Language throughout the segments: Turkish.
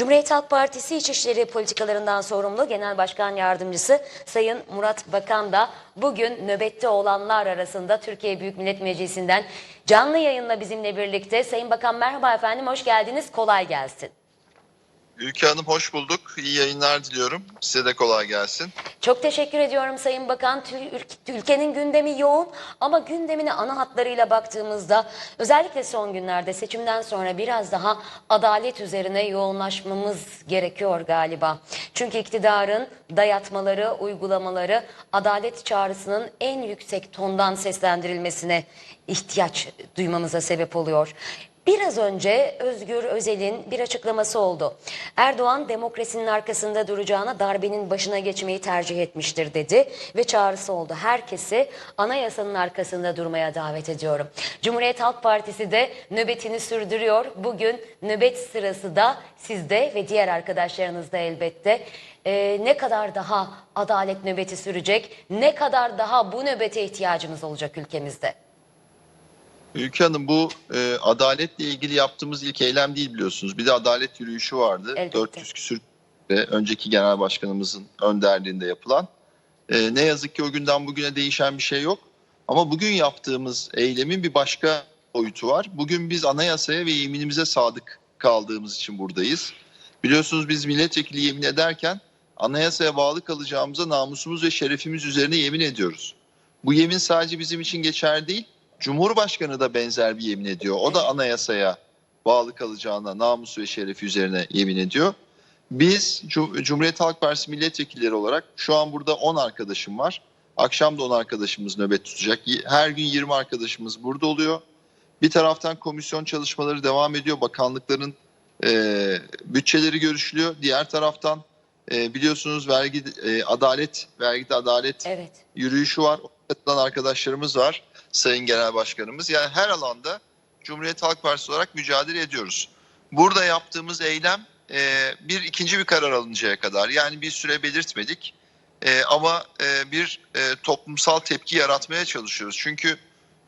Cumhuriyet Halk Partisi İçişleri Politikalarından sorumlu Genel Başkan Yardımcısı Sayın Murat Bakan da bugün nöbette olanlar arasında Türkiye Büyük Millet Meclisi'nden canlı yayınla bizimle birlikte. Sayın Bakan merhaba efendim, hoş geldiniz, kolay gelsin. Ülke Hanım hoş bulduk. İyi yayınlar diliyorum. Size de kolay gelsin. Çok teşekkür ediyorum Sayın Bakan. Ülkenin gündemi yoğun ama gündemine ana hatlarıyla baktığımızda özellikle son günlerde seçimden sonra biraz daha adalet üzerine yoğunlaşmamız gerekiyor galiba. Çünkü iktidarın dayatmaları, uygulamaları adalet çağrısının en yüksek tondan seslendirilmesine ihtiyaç duymamıza sebep oluyor. Biraz önce Özgür Özel'in bir açıklaması oldu. Erdoğan demokrasinin arkasında duracağına darbenin başına geçmeyi tercih etmiştir dedi ve çağrısı oldu. Herkesi anayasanın arkasında durmaya davet ediyorum. Cumhuriyet Halk Partisi de nöbetini sürdürüyor. Bugün nöbet sırası da sizde ve diğer arkadaşlarınızda elbette. Ee, ne kadar daha adalet nöbeti sürecek, ne kadar daha bu nöbete ihtiyacımız olacak ülkemizde. Ülke Hanım bu e, adaletle ilgili yaptığımız ilk eylem değil biliyorsunuz. Bir de adalet yürüyüşü vardı. Elbette. 400 küsür ve önceki genel başkanımızın önderliğinde yapılan. E, ne yazık ki o günden bugüne değişen bir şey yok. Ama bugün yaptığımız eylemin bir başka boyutu var. Bugün biz anayasaya ve yeminimize sadık kaldığımız için buradayız. Biliyorsunuz biz milletvekili yemin ederken anayasaya bağlı kalacağımıza namusumuz ve şerefimiz üzerine yemin ediyoruz. Bu yemin sadece bizim için geçerli değil. Cumhurbaşkanı da benzer bir yemin ediyor. O da anayasaya bağlı kalacağına namus ve şerefi üzerine yemin ediyor. Biz Cum- Cumhuriyet Halk Partisi milletvekilleri olarak şu an burada 10 arkadaşım var. Akşam da 10 arkadaşımız nöbet tutacak. Her gün 20 arkadaşımız burada oluyor. Bir taraftan komisyon çalışmaları devam ediyor. Bakanlıkların e, bütçeleri görüşülüyor. Diğer taraftan e, biliyorsunuz vergi e, adalet, vergide adalet Evet. yürüyüşü var. Katılan arkadaşlarımız var. Sayın Genel Başkanımız. Yani her alanda Cumhuriyet Halk Partisi olarak mücadele ediyoruz. Burada yaptığımız eylem e, bir ikinci bir karar alıncaya kadar. Yani bir süre belirtmedik. E, ama e, bir e, toplumsal tepki yaratmaya çalışıyoruz. Çünkü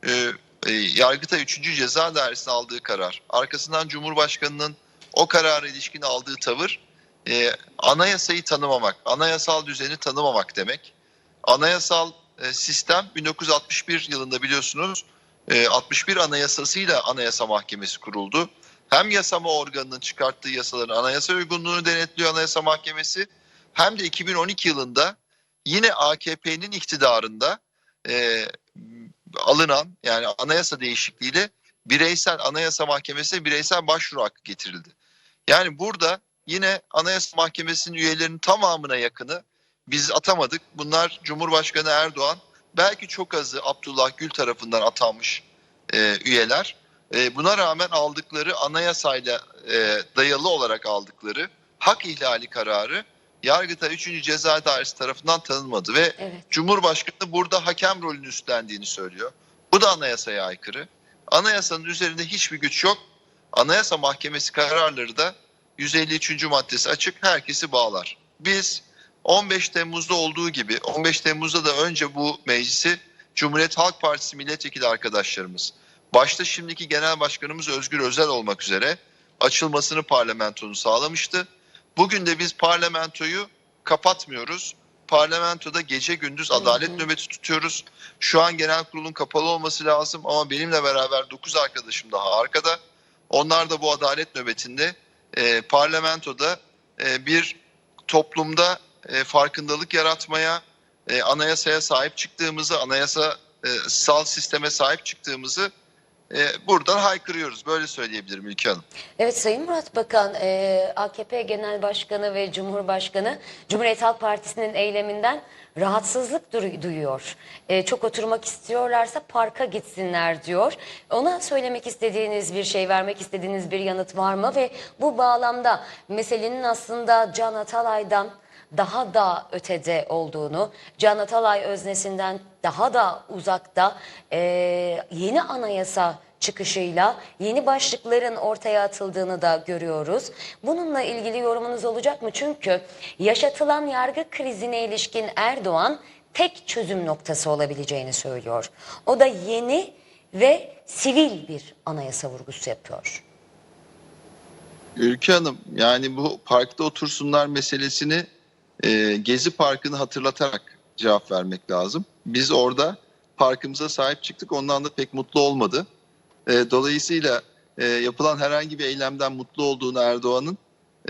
e, e, Yargıtay 3. Ceza Dairesi'nin aldığı karar, arkasından Cumhurbaşkanı'nın o karara ilişkin aldığı tavır e, anayasayı tanımamak, anayasal düzeni tanımamak demek. Anayasal e, sistem 1961 yılında biliyorsunuz e, 61 anayasasıyla Anayasa Mahkemesi kuruldu. Hem yasama organının çıkarttığı yasaların anayasa uygunluğunu denetliyor Anayasa Mahkemesi hem de 2012 yılında yine AKP'nin iktidarında e, alınan yani anayasa değişikliğiyle bireysel anayasa mahkemesine bireysel başvuru hakkı getirildi. Yani burada yine anayasa mahkemesinin üyelerinin tamamına yakını biz atamadık. Bunlar Cumhurbaşkanı Erdoğan belki çok azı Abdullah Gül tarafından atanmış e, üyeler. E, buna rağmen aldıkları anayasayla e, dayalı olarak aldıkları hak ihlali kararı Yargıtay 3. Ceza Dairesi tarafından tanınmadı ve Evet. Cumhurbaşkanı burada hakem rolünü üstlendiğini söylüyor. Bu da anayasaya aykırı. Anayasanın üzerinde hiçbir güç yok. Anayasa Mahkemesi kararları da 153. maddesi açık herkesi bağlar. Biz 15 Temmuz'da olduğu gibi 15 Temmuz'da da önce bu meclisi Cumhuriyet Halk Partisi milletvekili arkadaşlarımız başta şimdiki genel başkanımız Özgür Özel olmak üzere açılmasını parlamentonun sağlamıştı. Bugün de biz parlamentoyu kapatmıyoruz. Parlamentoda gece gündüz adalet hı. nöbeti tutuyoruz. Şu an genel kurulun kapalı olması lazım ama benimle beraber 9 arkadaşım daha arkada. Onlar da bu adalet nöbetinde e, parlamentoda e, bir toplumda e, farkındalık yaratmaya, e, anayasaya sahip çıktığımızı, anayasasal sisteme sahip çıktığımızı e, buradan haykırıyoruz. Böyle söyleyebilirim Ülke Hanım. Evet Sayın Murat Bakan, e, AKP Genel Başkanı ve Cumhurbaşkanı Cumhuriyet Halk Partisi'nin eyleminden rahatsızlık du- duyuyor. E, çok oturmak istiyorlarsa parka gitsinler diyor. Ona söylemek istediğiniz bir şey, vermek istediğiniz bir yanıt var mı? Ve bu bağlamda meselenin aslında Can Atalay'dan daha da ötede olduğunu, Can Atalay öznesinden daha da uzakta e, yeni anayasa çıkışıyla yeni başlıkların ortaya atıldığını da görüyoruz. Bununla ilgili yorumunuz olacak mı? Çünkü yaşatılan yargı krizine ilişkin Erdoğan tek çözüm noktası olabileceğini söylüyor. O da yeni ve sivil bir anayasa vurgusu yapıyor. Ülke Hanım yani bu parkta otursunlar meselesini e, Gezi Parkı'nı hatırlatarak cevap vermek lazım. Biz orada parkımıza sahip çıktık ondan da pek mutlu olmadı. E, dolayısıyla e, yapılan herhangi bir eylemden mutlu olduğunu Erdoğan'ın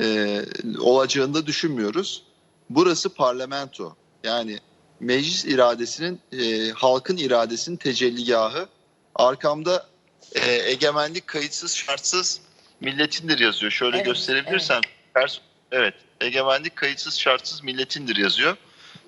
e, olacağını da düşünmüyoruz. Burası parlamento yani meclis iradesinin e, halkın iradesinin tecelligahı. Arkamda e, egemenlik kayıtsız şartsız milletindir yazıyor. Şöyle Evet, gösterebilirsem. Ters- Evet. Egemenlik kayıtsız şartsız milletindir yazıyor.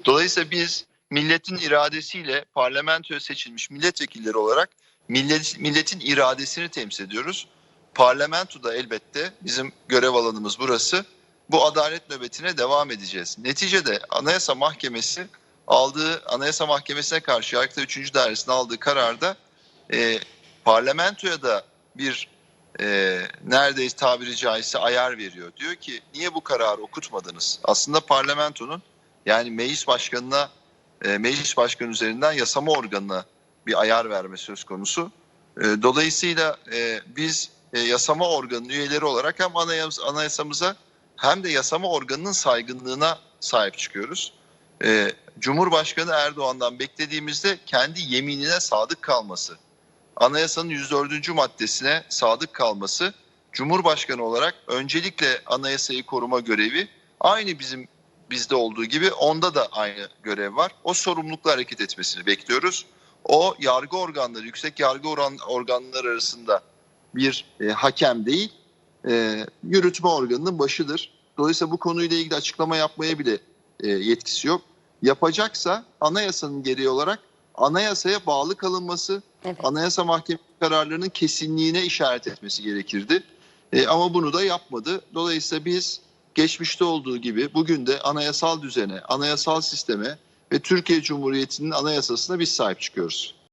Dolayısıyla biz milletin iradesiyle parlamentoya seçilmiş milletvekilleri olarak millet, milletin iradesini temsil ediyoruz. Parlamento da elbette bizim görev alanımız burası. Bu adalet nöbetine devam edeceğiz. Neticede Anayasa Mahkemesi aldığı Anayasa Mahkemesi'ne karşı Yargıtay 3. Dairesi'nin aldığı kararda e, parlamentoya da bir e, neredeyse tabiri caizse ayar veriyor. Diyor ki niye bu kararı okutmadınız? Aslında parlamentonun yani meclis başkanına e, meclis başkanı üzerinden yasama organına bir ayar verme söz konusu. E, dolayısıyla e, biz e, yasama organının üyeleri olarak hem anayas- anayasamıza hem de yasama organının saygınlığına sahip çıkıyoruz. E, Cumhurbaşkanı Erdoğan'dan beklediğimizde kendi yeminine sadık kalması, anayasanın 104. maddesine sadık kalması, Cumhurbaşkanı olarak öncelikle anayasayı koruma görevi aynı bizim bizde olduğu gibi onda da aynı görev var. O sorumlulukla hareket etmesini bekliyoruz. O yargı organları, yüksek yargı organları arasında bir e, hakem değil, e, yürütme organının başıdır. Dolayısıyla bu konuyla ilgili açıklama yapmaya bile e, yetkisi yok. Yapacaksa anayasanın gereği olarak anayasaya bağlı kalınması, Evet. Anayasa Mahkemesi kararlarının kesinliğine işaret etmesi gerekirdi. E, ama bunu da yapmadı. Dolayısıyla biz geçmişte olduğu gibi bugün de anayasal düzene, anayasal sisteme ve Türkiye Cumhuriyeti'nin anayasasına biz sahip çıkıyoruz.